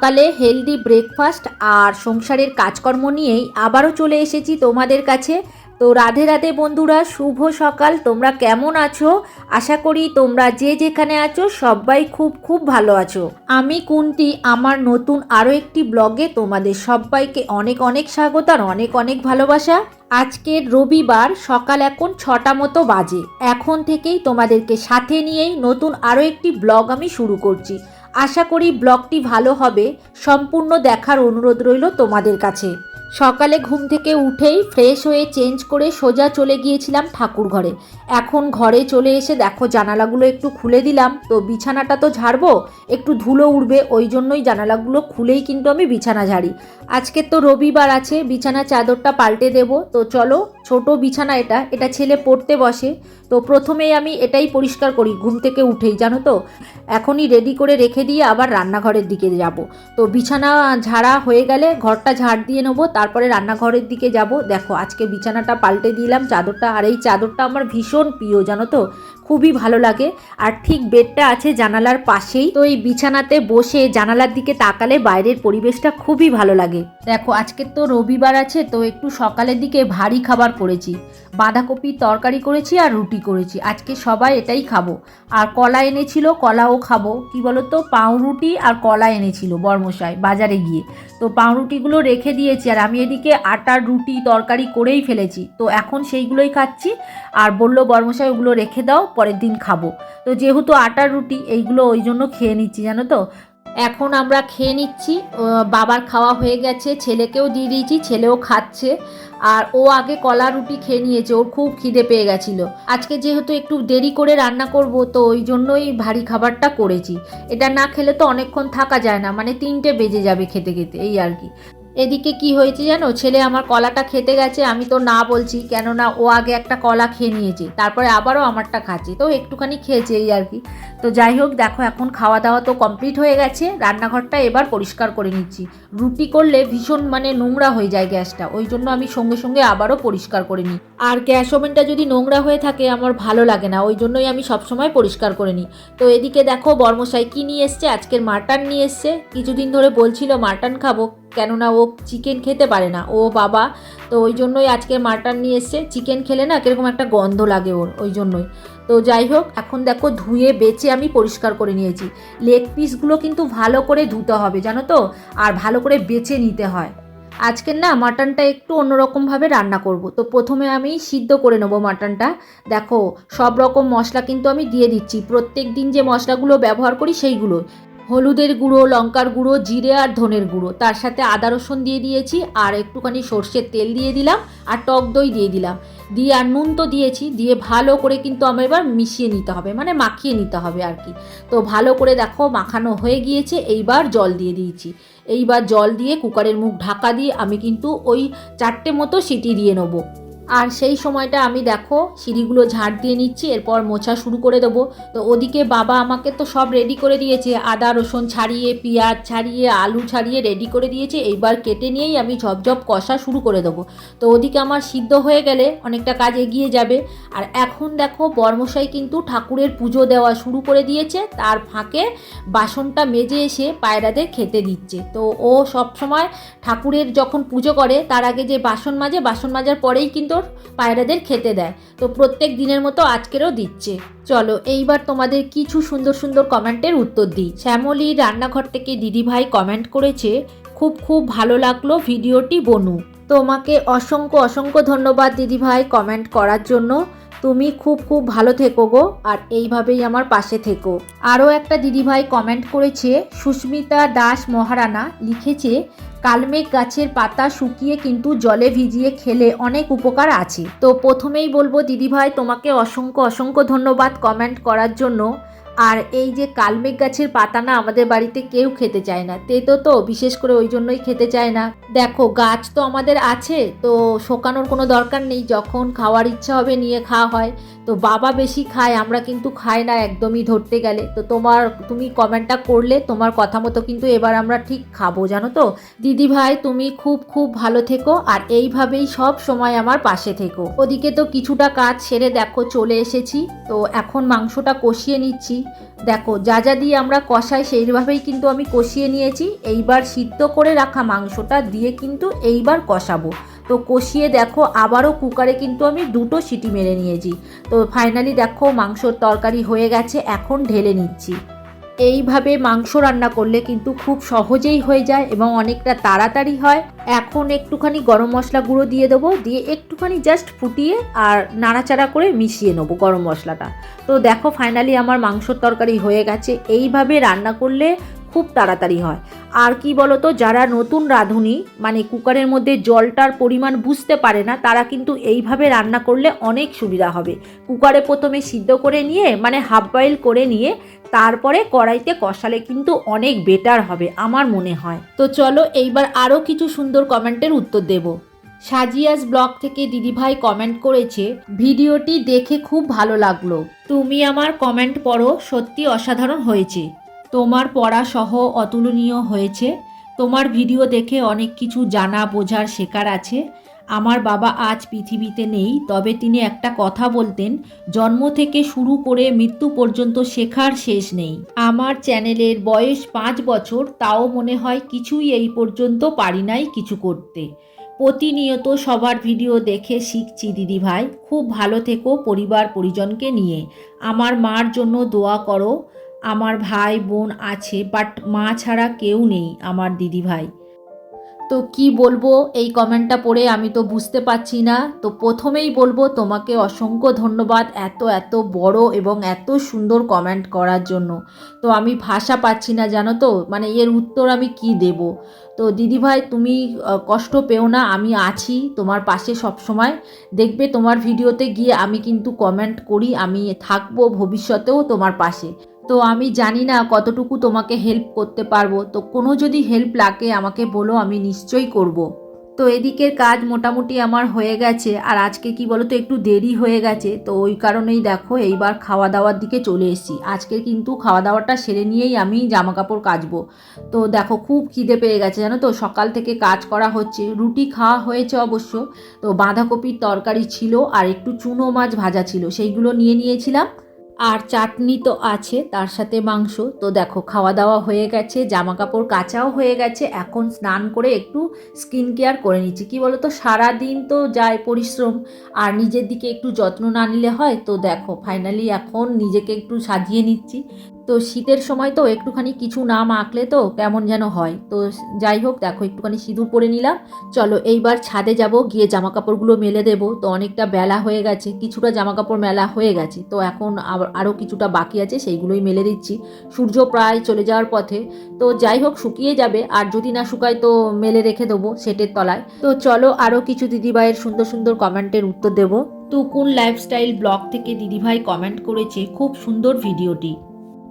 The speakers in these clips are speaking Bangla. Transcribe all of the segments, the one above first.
সকালে হেলদি ব্রেকফাস্ট আর সংসারের কাজকর্ম নিয়েই আবারও চলে এসেছি তোমাদের কাছে। তো রাধে রাধে বন্ধুরা, শুভ সকাল। তোমরা কেমন আছো? আশা করি তোমরা যে যেখানে আছো সবাই খুব খুব ভালো আছো। আমি কুন্তি, আমার নতুন আরও একটি ব্লগে তোমাদের সবাইকে অনেক অনেক স্বাগত আর অনেক অনেক ভালোবাসা। আজকের রবিবার, সকাল এখন ছটা মতো বাজে। এখন থেকেই তোমাদেরকে সাথে নিয়েই নতুন আরও একটি ব্লগ আমি শুরু করছি। আশা করি ব্লগটি ভালো হবে। সম্পূর্ণ দেখার অনুরোধ রইল তোমাদের কাছে। সকালে ঘুম থেকে উঠেই ফ্রেশ হয়ে চেঞ্জ করে সোজা চলে গিয়েছিলাম ঠাকুর ঘরে। এখন ঘরে চলে এসে দেখো জানালাগুলো একটু খুলে দিলাম। তো বিছানাটা তো ঝাড়বো, একটু ধুলো উঠবে ওই জন্যই জানালাগুলো খুলেই কিন্তু আমি বিছানা ঝাড়ি। আজকে তো রবিবার আছে, বিছানা চাদরটা পাল্টে দেব। তো চলো, ছোট বিছানা এটা এটা ছেলে পড়তে বসে। তো প্রথমেই আমি এটাই পরিষ্কার করি, ঘুম থেকে উঠেই, জানো তো? এখনই রেডি করে রেখে দিয়ে আবার রান্নাঘরের দিকে যাব। তো বিছানা ঝাড়া হয়ে গেলে ঘরটা ঝাড় দিয়ে নেব তারপরে রান্নাঘরের দিকে যাব। দেখো, আজকে বিছানাটা পাল্টে দিলাম, চাদরটা, আর এই চাদরটা আমার ভীষণ প্রিয়, জানো তো? খুবই ভালো লাগে। আর ঠিক বেডটা আছে জানালার পাশেই। তো এই বিছানাতে বসে জানালার দিকে তাকালে বাইরের পরিবেশটা খুবই ভালো লাগে। দেখো, আজকে তো রবিবার আছে, তো একটু সকালের দিকে ভারী খাবার করেছি। বাঁধাকপির তরকারি করেছি আর রুটি করেছি। আজকে সবাই এটাই খাব। আর কলা এনেছিল, কলাও খাব। কি বলতো? পাউরুটি আর কলা এনেছিল বর্মশাই বাজারে গিয়ে। তো পাউরুটিগুলো রেখে দিয়েছি আর আমি এদিকে আটার রুটি, তরকারি করেই ফেলেছি। তো এখন সেইগুলোই খাচ্ছি। আর বলল বর্মশাই, ওগুলো রেখে দাও পরের দিন খাব। তো যেহেতু আটার রুটি, এইগুলো ওই জন্য খেয়ে নিচ্ছি, জানো তো? এখন আমরা খেয়ে নিচ্ছি। বাবার খাওয়া হয়ে গেছে, ছেলেকেও দিয়ে দিয়েছি, ছেলেও খাচ্ছে। আর ও আগে কলা রুটি খেয়ে নিয়েছে, ওর খুব খিদে পেয়ে গেছিল। আজকে যেহেতু একটু দেরি করে রান্না করব, তো ওই জন্যই ভারী খাবারটা করেছি। এটা না খেলে তো অনেকক্ষণ থাকা যায় না মানে তিনটে বেজে যাবে খেতে খেতে, এই আর কি। এদিকে কি হয়েছে জানো? ছেলে আমার কলাটা খেতে গেছে, আমি তো না বলছি, কেননা ও আগে একটা কলা খেয়ে নিয়েছে, তারপরে আবারও আমারটা খাচ্ছে, তো একটুখানি খেয়েছে এই আর কি। তো যাই হোক, দেখো এখন খাওয়া দাওয়া তো কমপ্লিট হয়ে গেছে, রান্নাঘরটা এবার পরিষ্কার করে নিচ্ছি। রুটি করলে ভীষণ মানে নোংরা হয়ে যায় গ্যাসটা, ওই জন্য আমি সঙ্গে সঙ্গে আবারও পরিষ্কার করে নিই। আর গ্যাস ওভেনটা যদি নোংরা হয়ে থাকে, আমার ভালো লাগে না, ওই জন্যই আমি সবসময় পরিষ্কার করে নিই। তো এদিকে দেখো বর্মশাই কী নিয়ে এসছে? আজকের মাটন নিয়ে এসছে। কিছুদিন ধরে বলছিল মাটন খাব। কেননা ও চিকেন খেতে পারে না। ও বাবা, তো ওই জন্যই আজকে মাটন নিয়ে এসছে। চিকেন খেলে না কীরকম একটা গন্ধ লাগে ওর, ওই জন্যই। তো যাই হোক, এখন দেখো ধুয়ে, বেছে আমি পরিষ্কার করে নিয়েছি। লেগ পিসগুলো কিন্তু ভালো করে ধুতে হবে, জানো তো? আর ভালো করে বেছে নিতে হয়। আজকের না মাটনটা একটু অন্যরকমভাবে রান্না করব। তো প্রথমে আমি সিদ্ধ করে নেব মাটনটা। দেখো, সব রকম মশলা কিন্তু আমি দিয়ে দিচ্ছি। প্রত্যেক দিন যে মশলাগুলো ব্যবহার করি সেইগুলো হলুদের গুঁড়ো, লঙ্কার গুঁড়ো, জিরে আর ধনের গুঁড়ো। তার সাথে আদা রসুন দিয়ে দিয়েছি, আর একটুখানি সর্ষের তেল দিয়ে দিলাম, আর টক দই দিয়ে দিলাম। দিয়ে আর নুন তো দিয়েছি, দিয়ে ভালো করে কিন্তু আমার এবার মিশিয়ে নিতে হবে মানে মাখিয়ে নিতে হবে আর কি। তো ভালো করে দেখো মাখানো হয়ে গিয়েছে, এইবার জল দিয়ে দিয়েছি। এইবার জল দিয়ে কুকারের মুখ ঢাকা দিয়ে আমি কিন্তু ওই চারটে মতো সিটি দিয়ে নেব। আর সেই সময়টা আমি দেখো, সিঁড়িগুলো ঝাড় দিয়ে নিচ্ছি, এরপর মোছা শুরু করে দেবো। তো ওদিকে বাবা আমাকে তো সব রেডি করে দিয়েছে, আদা, রসুন ছাড়িয়ে, পেঁয়াজ ছাড়িয়ে, আলু ছাড়িয়ে রেডি করে দিয়েছে, এইবার কেটে নিয়েই আমি ঝপঝপ কষা শুরু করে দেবো। তো ওদিকে আমার সিদ্ধ হয়ে গেলে অনেকটা কাজ এগিয়ে যাবে। আর এখন দেখো, বর্মশাই কিন্তু ঠাকুরের পুজো দেওয়া শুরু করে দিয়েছে, তার ফাঁকে বাসনটা মেজে এসে পায়রাদের খেতে দিচ্ছে। তো ও সব সময় ঠাকুরের যখন পুজো করে, তার আগে যে বাসন মাজে, বাসন মাজার পরেই কিন্তু ওর পায়রাদের খেতে দেয়। তো প্রত্যেক দিনের মতো আজকেরও দিচ্ছে। চলো, এইবার তোমাদের কিছু সুন্দর সুন্দর কমেন্টের উত্তর দিই। শ্যামলী রান্নাঘর থেকে দিদিভাই কমেন্ট করেছে, খুব খুব ভালো লাগল ভিডিওটি, বনু। তোমাকে অসংখ্য অসংখ্য ধন্যবাদ দিদিভাই কমেন্ট করার জন্য। তুমি খুব খুব ভালো থেকো গো, আর এইভাবেই আমার পাশে থেকো। আরও একটা দিদিভাই কমেন্ট করেছে, সুস্মিতা দাস মহারানা লিখেছে কালমেঘ গাছের পাতা শুকিয়ে কিন্তু জলে ভিজিয়ে খেলে অনেক উপকার আছে। তো প্রথমেই বলব, দিদিভাই, তোমাকে অসংখ্য অসংখ্য ধন্যবাদ কমেন্ট করার জন্য। আর এই যে কালমেঘ গাছের পাতা না আমাদের বাড়িতে কেউ খেতে চায় না। তেতো তো, বিশেষ করে ওই জন্যই খেতে চায় না। দেখো, গাছ তো আমাদের আছে, তো শোকানোর কোনো দরকার নেই। যখন খাওয়ার ইচ্ছা হবে নিয়ে খাওয়া হয়। তো বাবা বেশি খায়, আমরা কিন্তু খাই না, একদমই ধরতে গেলে। তো তোমার, তুমি কমেন্টটা করলে, তোমার কথা মতো কিন্তু এবার আমরা ঠিক খাব, জানো তো? দিদি ভাই, তুমি খুব খুব ভালো থেকো, আর এইভাবেই সব সময় আমার পাশে থেকো। ওদিকে তো কিছুটা কাজ সেরে দেখো, চলে এসেছি। তো এখন মাংসটা কষিয়ে নিচ্ছি। দেখো, যা যা দিয়ে আমরা কষাই সেইভাবেই কিন্তু আমি কষিয়ে নিয়েছি। এইবার সিদ্ধ করে রাখা মাংসটা দিয়ে কিন্তু এইবার কষাবো। তো কষিয়ে দেখো, আবারও কুকারে কিন্তু আমি দুটো সিটি মেরে নিয়েছি। তো ফাইনালি দেখো, মাংসর তরকারি হয়ে গেছে, এখন ঢেলে নিচ্ছি। এইভাবে মাংস রান্না করলে কিন্তু খুব সহজেই হয়ে যায় এবং অনেকটা তাড়াতাড়ি হয়। এখন একটুখানি গরম মশলা গুঁড়ো দিয়ে দেবো, দিয়ে একটুখানি জাস্ট ফুটিয়ে আর নাড়াচাড়া করে মিশিয়ে নেব গরম মশলাটা। তো দেখো ফাইনালি আমার মাংসর তরকারি হয়ে গেছে। এইভাবে রান্না করলে খুব তাড়াতাড়ি হয়। আর কি বলতো, যারা নতুন রাঁধুনি মানে কুকারের মধ্যে জলটার পরিমাণ বুঝতে পারে না, তারা কিন্তু এইভাবে রান্না করলে অনেক সুবিধা হবে। কুকারে প্রথমে সিদ্ধ করে নিয়ে মানে হাফ বয়েল করে নিয়ে, তারপরে কড়াইতে কষালে কিন্তু অনেক বেটার হবে, আমার মনে হয়। তো চলো, এইবার আরও কিছু সুন্দর কমেন্টের উত্তর দেব। সাজিয়াস ব্লগ থেকে দিদিভাই কমেন্ট করেছে, ভিডিওটি দেখে খুব ভালো লাগল। তুমি আমার কমেন্ট পড়ো, সত্যি অসাধারণ হয়েছে। তোমার পড়া সহ অতুলনীয় হয়েছে। তোমার ভিডিও দেখে অনেক কিছু জানা বোঝার শেখার আছে। আমার বাবা আজ পৃথিবীতে নেই, তবে তিনি একটা কথা বলতেন, জন্ম থেকে শুরু করে মৃত্যু পর্যন্ত শেখার শেষ নেই। আমার চ্যানেলের বয়স পাঁচ বছর, তাও মনে হয় কিছুই এই পর্যন্ত পারি নাই কিছু করতে। প্রতিনিয়ত সবার ভিডিও দেখে শিখছি, দিদি ভাই। খুব ভালো থেকো পরিবার পরিজনকে নিয়ে। আমার মার জন্য দোয়া করো। আমার ভাই, বোন আছে বাট মা ছাড়া কেউ নেই আমার দিদি ভাই তো কি বলব, এই কমেন্টটা পড়ে আমি তো বুঝতে পারছি না। তো প্রথমেই বলব, তোমাকে অসংখ্য ধন্যবাদ এত এত বড় এবং এত সুন্দর কমেন্ট করার জন্য। তো আমি ভাষা পাচ্ছি না, জানো তো? মানে এর উত্তর আমি কি দেব? তো দিদিভাই, তুমি কষ্ট পেও না, আমি আছি তোমার পাশে সব সময় দেখবে তোমার ভিডিওতে গিয়ে আমি কিন্তু কমেন্ট করি, আমি থাকব ভবিষ্যতেও তোমার পাশে। তো আমি জানি না কতটুকু তোমাকে হেল্প করতে পারব। তো কোনো যদি হেল্প লাগে, আমাকে বলো, আমি নিশ্চয়ই করব। তো এদিকের কাজ মোটামুটি আমার হয়ে গেছে। আর আজকে কি বলো তো একটু দেরি হয়ে গেছে। তো ওই কারণেই দেখো, এইবার খাওয়া দাওয়ার দিকে চলে এসেছি। আজকে কিন্তু খাওয়া দাওয়াটা সেরে নিয়েই আমি জামা কাপড় কাচবো। তো দেখো, খুব খিদে পেয়ে গেছে, জানো তো? সকাল থেকে কাজ করা হচ্ছে। রুটি খাওয়া হয়েছে অবশ্য। তো বাঁধাকপির তরকারি ছিল আর একটু চুনো মাছ ভাজা ছিল। সেইগুলো নিয়ে নিয়েছিলাম। আর চাটনি তো আছে, তার সাথে মাংস। তো দেখো খাওয়া দাওয়া হয়ে গেছে জামা কাপড় কাচাও হয়ে গেছে। এখন স্নান করে একটু স্কিন কেয়ার করে নিচ্ছি। কী বলো তো সারাদিন তো যায় পরিশ্রম। আর নিজের দিকে একটু যত্ন না নিলে হয়, তো দেখো ফাইনালি এখন নিজেকে একটু সাজিয়ে নিচ্ছি। তো শীতের সময় তো একটুখানি কিছু না মাখলে তো কেমন যেন হয়। তো যাই হোক, দেখো একটুখানি সিঁদুর পরে নিলাম। চলো এইবার ছাদে যাব, গিয়ে জামা কাপড়গুলো মেলে দেবো। তো অনেকটা বেলা হয়ে গেছে, কিছুটা জামা কাপড় মেলা হয়ে গেছে। তো এখন আরও কিছুটা বাকি আছে, সেইগুলোই মেলে দিচ্ছি। সূর্য প্রায় চলে যাওয়ার পথে। তো যাই হোক, শুকিয়ে যাবে। আর যদি না শুকায় তো মেলে রেখে দেবো সেটের তলায়। তো চলো আরও কিছু দিদিভাইয়ের সুন্দর সুন্দর কমেন্টের উত্তর দেবো। তুকুন লাইফস্টাইল ব্লগ থেকে দিদিভাই কমেন্ট করেছে, খুব সুন্দর ভিডিওটি।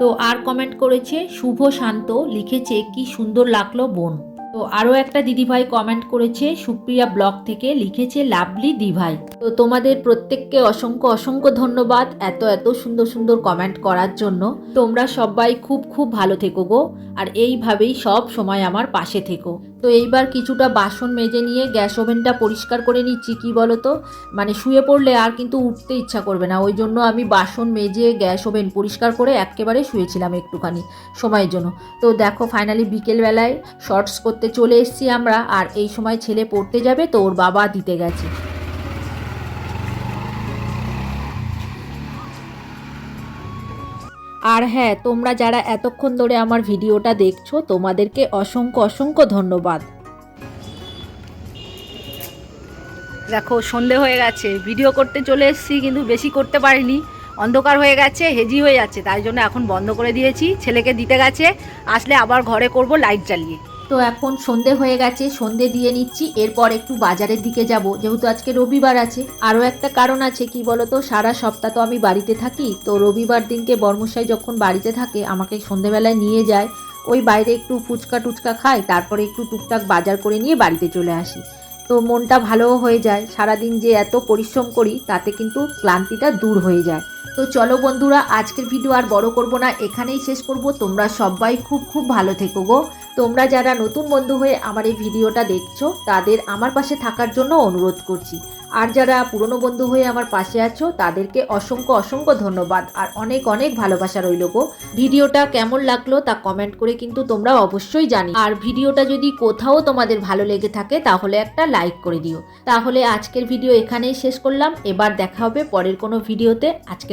তো আর কমেন্ট করেছে, শুভ শান্ত লিখেছে, কি সুন্দর লাগল বোন। তো আরও একটা দিদিভাই কমেন্ট করেছে, সুপ্রিয়া ব্লগ থেকে লিখেছে, লাভলি দিভাই। তো তোমাদের প্রত্যেককে অসংখ্য অসংখ্য ধন্যবাদ এত এত সুন্দর সুন্দর কমেন্ট করার জন্য। তোমরা সবাই খুব খুব ভালো থেকো গো, আর এইভাবেই সব সময় আমার পাশে থেকো। তো এইবার কিছুটা বাসন মেজে নিয়ে গ্যাস ওভেনটা পরিষ্কার করে নিচ্ছি, কি বলো তো মানে শুয়ে পড়লে আর কিন্তু উঠতে ইচ্ছা করবে না, ওই জন্য আমি বাসন মেজে গ্যাস ওভেন পরিষ্কার করে একেবারে শুয়েছিলাম একটুখানি সময়ের জন্য। তো দেখো ফাইনালি বিকেলবেলায় শর্টস করতে চলে এসেছি আমরা, আর এই সময় ছেলে পড়তে যাবে তো ওর বাবা দিতে গেছে। আর হ্যাঁ তোমরা যারা এতক্ষণ ধরে আমার ভিডিওটা দেখছ, তোমাদেরকে অসংখ্য অসংখ্য ধন্যবাদ। দেখো, সন্ধে হয়ে গেছে। ভিডিও করতে চলে এসেছি, কিন্তু বেশি করতে পারিনি। অন্ধকার হয়ে গেছে, হেজি হয়ে যাচ্ছে, তাই জন্য এখন বন্ধ করে দিয়েছি। ছেলেকে দিতে গেছে, আসলে আবার ঘরে করব লাইট জ্বালিয়ে। তো এখন সন্ধে হয়ে গেছে, সন্ধে দিয়ে নিচ্ছি, এরপর একটু বাজারের দিকে যাব। যেহেতু আজকে রবিবার আছে, আরও একটা কারণ আছে, কি বলতো, সারা সপ্তাহ তো আমি বাড়িতে থাকি, তো রবিবার দিনকে বর্মশাই যখন বাড়িতে থাকে, আমাকে সন্ধেবেলায় নিয়ে যায়, ওই বাইরে একটু ফুচকা টুচকা খাই তারপরে একটু টুকটাক বাজার করে নিয়ে বাড়িতে চলে আসি। তো মনটা ভালো হয়ে যায়, সারাদিন যে এত পরিশ্রম করি, তাতে কিন্তু ক্লান্তিটা দূর হয়ে যায়। তো চলো বন্ধুরা, আজকের ভিডিও আর বড় করব না, এখানেই শেষ করব। তোমরা সবাই খুব খুব ভালো থেকো গো। তোমরা যারা নতুন বন্ধু হয়ে আমার এই ভিডিওটা দেখছ, তাদের আমার পাশে থাকার জন্য অনুরোধ করছি। আর যারা পুরনো বন্ধু হয়ে আমার পাশে আছো, তাদেরকে অসংখ্য অসংখ্য ধন্যবাদ আর অনেক অনেক ভালোবাসা রইল গো। ভিডিওটা কেমন লাগল তা কমেন্ট করে কিন্তু তোমরা অবশ্যই জানি আর ভিডিওটা যদি কোথাও তোমাদের ভালো লেগে থাকে, তাহলে একটা লাইক করে দিও। তাহলে আজকের ভিডিও এখানেই শেষ করলাম। এবার দেখা হবে পরের কোনো ভিডিওতে